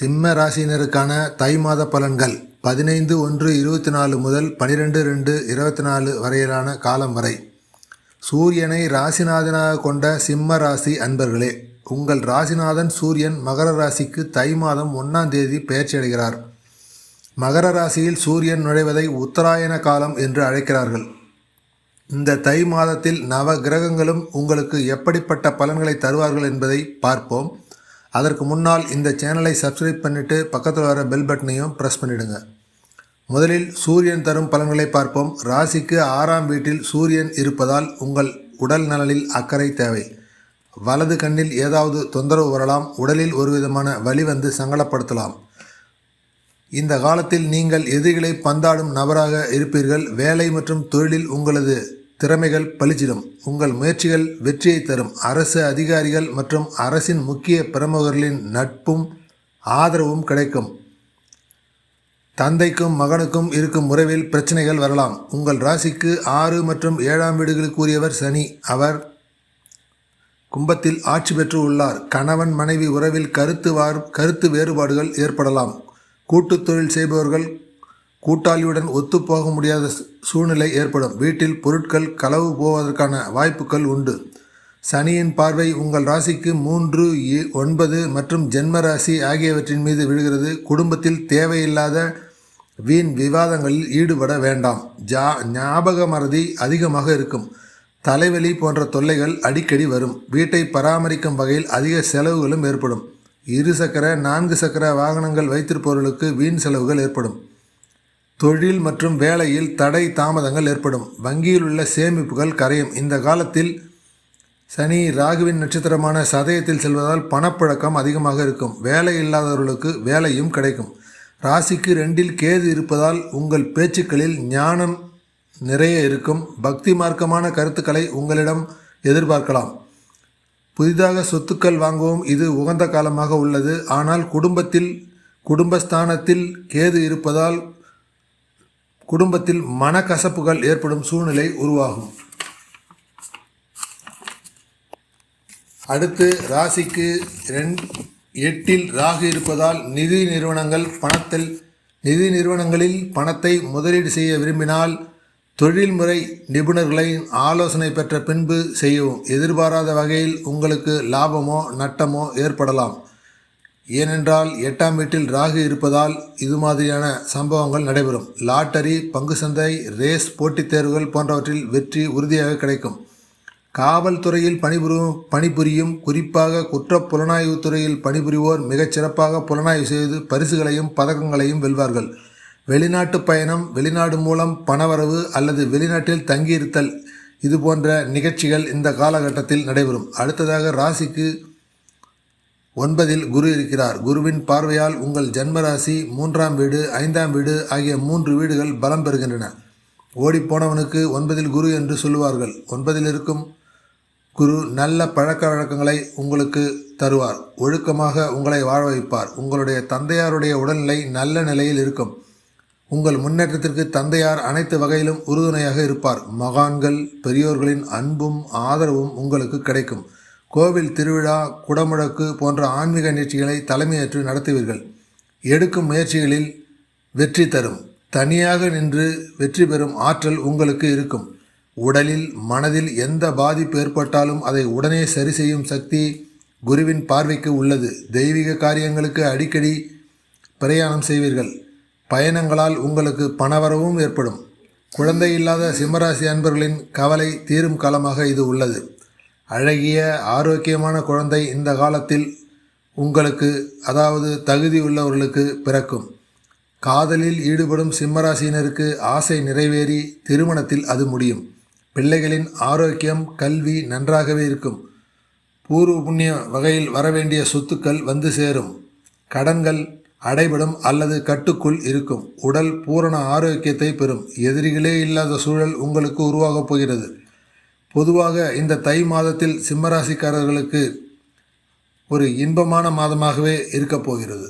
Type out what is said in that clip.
சிம்ம ராசியினருக்கான தை மாத பலன்கள் பதினைந்து ஒன்று இருபத்தி நாலு முதல் பனிரெண்டு ரெண்டு இருபத்தி நாலு வரையிலான காலம் வரை. சூரியனை ராசிநாதனாக கொண்ட சிம்ம ராசி அன்பர்களே உங்கள் ராசிநாதன் சூரியன் மகர ராசிக்கு தை மாதம் ஒன்றாம் தேதி பெயர்ச்சி அடைகிறார் மகர ராசியில் சூரியன் நுழைவதை உத்தராயண காலம் என்று அழைக்கிறார்கள். இந்த தை மாதத்தில் நவ கிரகங்களும் உங்களுக்கு எப்படிப்பட்ட பலன்களை தருவார்கள் என்பதை பார்ப்போம். அதற்கு முன்னால் இந்த சேனலை சப்ஸ்கிரைப் பண்ணிவிட்டு பக்கத்தில் வர பெல் பட்டனையும் ப்ரெஸ் பண்ணிவிடுங்க முதலில் சூரியன் தரும் பலன்களை பார்ப்போம். ராசிக்கு ஆறாம் வீட்டில் சூரியன் இருப்பதால் உங்கள் உடல் நலனில் அக்கறை தேவை. வலது கண்ணில் ஏதாவது தொந்தரவு வரலாம். உடலில் ஒரு விதமான வலி வந்து சங்கடப்படுத்தலாம். இந்த காலத்தில் நீங்கள் எதிரிகளை பந்தாடும் நபராக இருப்பீர்கள். வேலை மற்றும் தொழிலில் உங்களது திறமைகள் பளிச்சிடும் உங்கள் முயற்சிகள் வெற்றியை தரும். அரசு அதிகாரிகள் மற்றும் அரசின் முக்கிய பிரமுகர்களின் நட்பும் ஆதரவும் கிடைக்கும். தந்தைக்கும் மகனுக்கும் இருக்கும் உறவில் பிரச்சனைகள் வரலாம். உங்கள் ராசிக்கு ஆறு மற்றும் ஏழாம் வீடுகளுக்குரியவர் சனி. அவர் கும்பத்தில் ஆட்சி பெற்று உள்ளார். கணவன் மனைவி உறவில் கருத்து வார் கருத்து வேறுபாடுகள் ஏற்படலாம். கூட்டுத் தொழில் செய்பவர்கள் கூட்டாளியுடன் ஒத்துப்போக முடியாத சூழ்நிலை ஏற்படும். வீட்டில் பொருட்கள் களவு போவதற்கான வாய்ப்புகள் உண்டு. சனியின் பார்வை உங்கள் ராசிக்கு மூன்று ஒன்பது மற்றும் ஜென்ம ராசி ஆகியவற்றின் மீது விழுகிறது. குடும்பத்தில் தேவையில்லாத வீண் விவாதங்களில் ஈடுபட வேண்டாம். ஜா ஞாபக மறதி அதிகமாக இருக்கும். தலைவலி போன்ற தொல்லைகள் அடிக்கடி வரும். வீட்டை பராமரிக்கும் வகையில் அதிக செலவுகளும் ஏற்படும். இரு சக்கர நான்கு சக்கர வாகனங்கள் வைத்திருப்பவர்களுக்கு வீண் செலவுகள் ஏற்படும். தொழில் மற்றும் வேலையில் தடை தாமதங்கள் ஏற்படும். வங்கியில் உள்ள சேமிப்புகள் கரையும். இந்த காலத்தில் சனி ராகுவின் நட்சத்திரமான சதயத்தில் செல்வதால் பணப்புழக்கம் அதிகமாக இருக்கும். வேலை இல்லாதவர்களுக்கு வேலையும் கிடைக்கும். ராசிக்கு ரெண்டில் கேது இருப்பதால் உங்கள் பேச்சுக்களில் ஞானம் நிறைய இருக்கும். பக்தி மார்க்கமான கருத்துக்களை உங்களிடம் எதிர்பார்க்கலாம். புதிதாக சொத்துக்கள் வாங்கவும். இது உகந்த காலமாக உள்ளது. ஆனால் குடும்பத்தில் குடும்பஸ்தானத்தில் கேது இருப்பதால் குடும்பத்தில் மனக்கசப்புகள் ஏற்படும் சூழ்நிலை உருவாகும். அடுத்து ராசிக்கு ரெண் எட்டில் ராகு இருப்பதால் நிதி நிறுவனங்கள் பணத்தில் நிதி நிறுவனங்களில் பணத்தை முதலீடு செய்ய விரும்பினால் தொழில்முறை நிபுணர்களின் ஆலோசனை பெற்ற பின்பு செய்யவும். எதிர்பாராத வகையில் உங்களுக்கு லாபமோ நட்டமோ ஏற்படலாம். ஏனென்றால் எட்டாம் வீட்டில் ராகு இருப்பதால் இது மாதிரியான சம்பவங்கள் நடைபெறும். லாட்டரி பங்கு சந்தை ரேஸ் போட்டித் தேர்வுகள் போன்றவற்றில் வெற்றி உறுதியாக கிடைக்கும். காவல்துறையில் பணிபுரியும் பணிபுரியும் குறிப்பாக குற்றப் புலனாய்வு துறையில் பணிபுரிவோர் மிகச் சிறப்பாக புலனாய்வு செய்து பரிசுகளையும் பதக்கங்களையும் வெல்வார்கள். வெளிநாட்டு பயணம் வெளிநாடு மூலம் பணவரவு அல்லது வெளிநாட்டில் தங்கியிருத்தல் இது போன்ற நிகழ்ச்சிகள் இந்த காலகட்டத்தில் நடைபெறும். அடுத்ததாக ராசிக்கு ஒன்பதில் குரு இருக்கிறார். குருவின் பார்வையால் உங்கள் ஜென்மராசி மூன்றாம் வீடு ஐந்தாம் வீடு ஆகிய மூன்று வீடுகள் பலம் பெறுகின்றன. ஓடிப்போனவனுக்கு ஒன்பதில் குரு என்று சொல்லுவார்கள். ஒன்பதில் இருக்கும் குரு நல்ல பழக்க வழக்கங்களை உங்களுக்கு தருவார். ஒழுக்கமாக உங்களை வாழ வைப்பார். உங்களுடைய தந்தையாருடைய உடல்நிலை நல்ல நிலையில் இருக்கும். உங்கள் முன்னேற்றத்திற்கு தந்தையார் அனைத்து வகையிலும் உறுதுணையாக இருப்பார். மகான்கள் பெரியோர்களின் அன்பும் ஆதரவும் உங்களுக்கு கிடைக்கும். கோவில் திருவிழா குடமுழக்கு போன்ற ஆன்மீக நிகழ்ச்சிகளை தலைமையேற்று நடத்துவீர்கள். எடுக்கும் முயற்சிகளில் வெற்றி தரும். தனியாக நின்று வெற்றி பெறும் ஆற்றல் உங்களுக்கு இருக்கும். உடலில் மனதில் எந்த பாதிப்பு ஏற்பட்டாலும் அதை உடனே சரி செய்யும் சக்தி குருவின் பார்வைக்கு உள்ளது. தெய்வீக காரியங்களுக்கு அடிக்கடி பிரயாணம் செய்வீர்கள். பயணங்களால் உங்களுக்கு பணவரவும் ஏற்படும். குழந்தை இல்லாத சிம்மராசி அன்பர்களின் கவலை தீரும் காலமாக இது உள்ளது. அழகிய ஆரோக்கியமான குழந்தை இந்த காலத்தில் உங்களுக்கு அதாவது தகுதி உள்ளவர்களுக்கு பிறக்கும். காதலில் ஈடுபடும் சிம்மராசியினருக்கு ஆசை நிறைவேறி திருமணத்தில் அது முடியும். பிள்ளைகளின் ஆரோக்கியம் கல்வி நன்றாகவே இருக்கும். பூர்வ புண்ணிய வகையில் வரவேண்டிய சொத்துக்கள் வந்து சேரும். கடன்கள் அடைபடும் அல்லது கட்டுக்குள் இருக்கும். உடல் பூரண ஆரோக்கியத்தை பெறும். எதிரிகளே இல்லாத சூழல் உங்களுக்கு உருவாகப் போகிறது. பொதுவாக இந்த தை மாதத்தில் சிம்மராசிக்காரர்களுக்கு ஒரு இன்பமான மாதமாகவே இருக்கப் போகிறது.